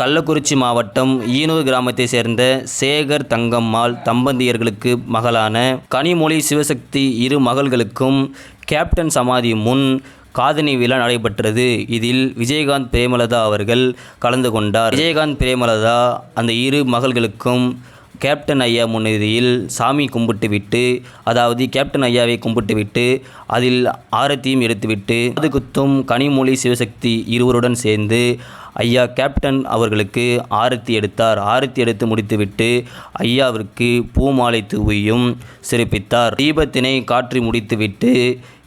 கள்ளக்குறிச்சி மாவட்டம் ஈனூர் கிராமத்தை சேர்ந்த சேகர் தங்கம்மாள் தம்பதியர்களுக்கு மகளான கனிமொழி சிவசக்தி இரு மகள்களுக்கும் கேப்டன் சமாதி முன் காதணி விழா நடைபெற்றது. இதில் விஜயகாந்த் பிரேமலதா அவர்கள் கலந்து கொண்டார். விஜயகாந்த் பிரேமலதா அந்த இரு மகள்களுக்கும் கேப்டன் ஐயா முன்னிதியில் சாமி கும்பிட்டு விட்டு அதாவது கேப்டன் ஐயாவை கும்பிட்டு விட்டு அதில் ஆரத்தியும் எடுத்துவிட்டு அது குத்தும் கனிமொழி சிவசக்தி இருவருடன் சேர்ந்து ஐயா கேப்டன் அவர்களுக்கு ஆரத்தி எடுத்தார். ஆரத்தி எடுத்து முடித்துவிட்டு ஐயாவிற்கு பூமாலை தூவியும் சிறப்பித்தார். தீபத்தினை காற்றி முடித்துவிட்டு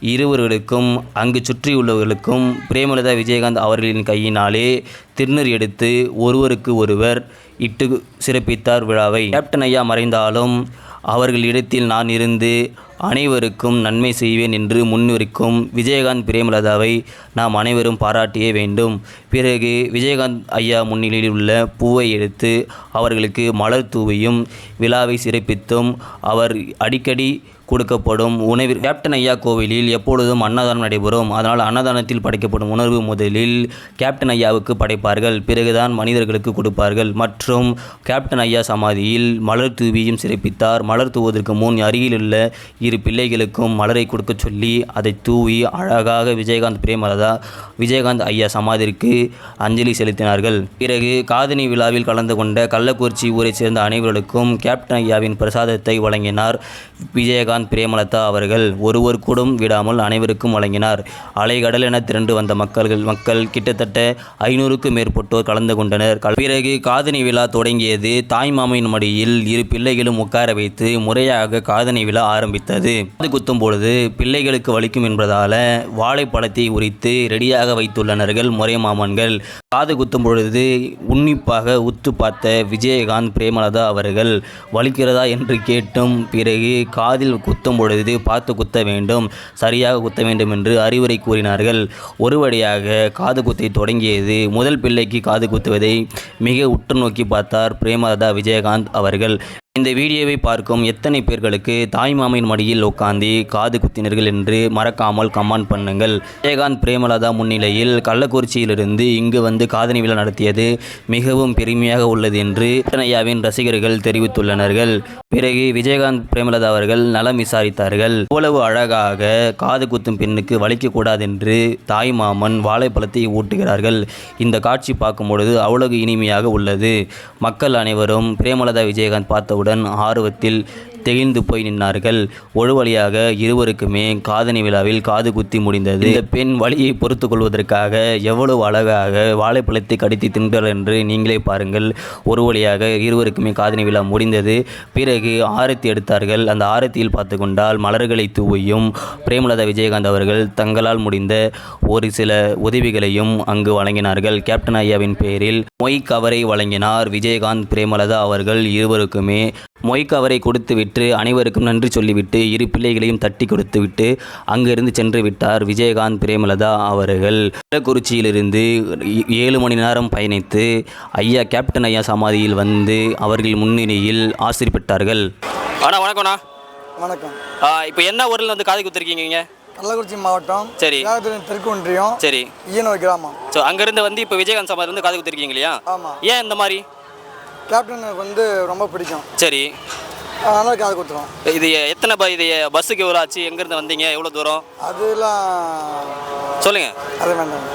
இருவர்களுக்கும் அங்கு சுற்றியுள்ளவர்களுக்கும் பிரேமலதா விஜயகாந்த் அவர்களின் கையினாலே திருநீர் எடுத்து ஒருவருக்கு ஒருவர் இட்டு சிறப்பித்தார் விழாவை. கேப்டன் ஐயா மறைந்தாலும் அவர்களிடத்தில் நான் இருந்து அனைவருக்கும் நன்மை செய்வேன் என்று முன்னிற்கும் விஜயகாந்த் பிரேமலதாவை நாம் அனைவரும் பாராட்டிய வேண்டும். பிறகு விஜயகாந்த் ஐயா முன்னிலையில் உள்ள பூவை எடுத்து அவர்களுக்கு மலர் தூவியும் விழாவை சிறப்பித்தும் அவர் அடிக்கடி கொடுக்கப்படும் உணவில் கேப்டன் ஐயா கோவிலில் எப்பொழுதும் அன்னதானம் நடைபெறும். அதனால் அன்னதானத்தில் படைக்கப்படும் உணர்வு முதலில் கேப்டன் ஐயாவுக்கு படைப்பார்கள். பிறகுதான் மனிதர்களுக்கு கொடுப்பார்கள். மற்றும் கேப்டன் ஐயா சமாதியில் மலர் தூவியும் சிறப்பித்தார். மலர் தூவதற்கு முன் அருகிலுள்ள இரு பிள்ளைகளுக்கும் மலரை கொடுக்கச் சொல்லி அதை தூவி அழகாக விஜயகாந்த் பிரேமலதா விஜயகாந்த் ஐயா சமாதிற்கு அஞ்சலி செலுத்தினார்கள். பிறகு காதணி விழாவில் கலந்து கொண்ட கள்ளக்குறிச்சி ஊரைச் சேர்ந்த அனைவர்களுக்கும் கேப்டன் ஐயாவின் பிரசாதத்தை வழங்கினார் விஜயகாந்த் பிரேமலதா அவர்கள். ஒருவர் கூடும் விடாமல் அனைவருக்கும் வழங்கினார். அலைகடல் என திரண்டு வந்த மக்கள்கள் மக்கள் கிட்டத்தட்ட ஐநூறுக்கும் மேற்பட்டோர் கலந்து கொண்டனர். பிறகு காதணி விழா தொடங்கியது தாய் மாமையின் மடியில் இரு பிள்ளைகளும் உட்கார வைத்து முறையாக காதணி விழா ஆரம்பித்தது. காது குத்தும் பொழுது பிள்ளைகளுக்கு வலிக்கும் என்பதால வாழைப்பழத்தை உரித்து ரெடியாக வைத்துள்ளனர்கள் முறை மாமன்கள் காது குத்தும் பொழுது உன்னிப்பாக உத்து பார்த்த விஜயகாந்த் பிரேமலதா அவர்கள் வலிக்கிறதா? என்று கேட்டும் பிறகு காதில் குத்தும் பொழுது பார்த்து குத்த வேண்டும் சரியாக குத்த வேண்டும் என்று அறிவுரை கூறினார்கள். ஒருவடியாக காது குத்தை தொடங்கியது முதல் பிள்ளைக்கு காது குத்துவதை மிக உற்று நோக்கி பார்த்தார் பிரேமலதா விஜயகாந்த் அவர்கள். இந்த வீடியோவை பார்க்கும் எத்தனை பேர்களுக்கு தாய்மாமையின் மடியில் உட்காந்து காது குத்தினர்கள் என்று மறக்காமல் கமெண்ட் பண்ணுங்கள். விஜயகாந்த் பிரேமலதா முன்னிலையில் கள்ளக்குறிச்சியிலிருந்து இங்கு வந்து காதணி விழா நடத்தியது மிகவும் பெருமையாக உள்ளது என்று ஐயாவின் ரசிகர்கள் தெரிவித்துள்ளனர்கள். பிறகு விஜயகாந்த் பிரேமலதா அவர்கள் நலம் விசாரித்தார்கள். இவ்வளவு அழகாக காது குத்தும் பெண்ணுக்கு வலிக்கக்கூடாது என்று தாய்மாமன் வாழைப்பழத்தை ஊட்டுகிறார்கள். இந்த காட்சி பார்க்கும் பொழுது அவ்வளவு இனிமையாக உள்ளது. மக்கள் அனைவரும் பிரேமலதா விஜயகாந்த் உடன் ஆர்வத்தில் தெளிந்து போய் நின்றார்கள் ஒரு வழியாக இருவருக்குமே காதணி விழாவில் காது குத்தி முடிந்தது. இந்த பெண் வழியை பொறுத்து கொள்வதற்காக எவ்வளவு அழகாக வாழைப்பழத்தை கடித்து தின்றார் என்று நீங்களே பாருங்கள். ஒரு வழியாக இருவருக்குமே காதணி விழா முடிந்தது. பிறகு ஆரத்தி எடுத்தார்கள். அந்த ஆரத்தியில் பார்த்து கொண்டால் மலர்களை தூவியும் பிரேமலதா விஜயகாந்த் அவர்கள் தங்களால் முடிந்த ஒரு சில உதவிகளையும் அங்கு வழங்கினார்கள். கேப்டன் ஐயாவின் பெயரில் மொய் கவரை வழங்கினார் விஜயகாந்த் பிரேமலதா அவர்கள் இருவருக்குமே மொய் கவரை கொடுத்துவிட்டு அனைவருக்கும் நன்றி சொல்லிவிட்டு இரு பிள்ளைகளையும் தட்டி கொடுத்துவிட்டு அங்கிருந்து சென்று விட்டார் விஜயகாந்த் பிரேமலதா அவர்கள். கள்ளக்குறிச்சியிலிருந்து ஏழு மணி நேரம் பயணித்து ஐயா கேப்டன் ஐயா சமாதியில் வந்து அவர்கள் முன்னிலையில் ஆசிரியர் பெற்றார்கள் அண்ணா. வணக்கம்ண்ணா வணக்கம் இப்போ என்ன ஊரில் வந்து காது குத்துருக்கீங்க கள்ளக்குறிச்சி மாவட்டம். சரி. ஒன்றியம் சரி. ஈனூர் கிராமம். ஸோ அங்கேருந்து வந்து இப்போ விஜயகாந்த் சமாதி வந்து காது குத்திருக்கீங்க இல்லையா? ஆமாம் ஏன் இந்த மாதிரி? கேப்டனுக்கு வந்து ரொம்ப பிடிக்கும். சரி. அதனால காது கொடுத்துருவோம். இது எத்தனை ப இது பஸ்ஸுக்கு எவ்வளோ ஆச்சு? எங்கேருந்து வந்தீங்க? எவ்வளோ தூரம்? அதெல்லாம் சொல்லுங்கள் அது வேண்டாம்.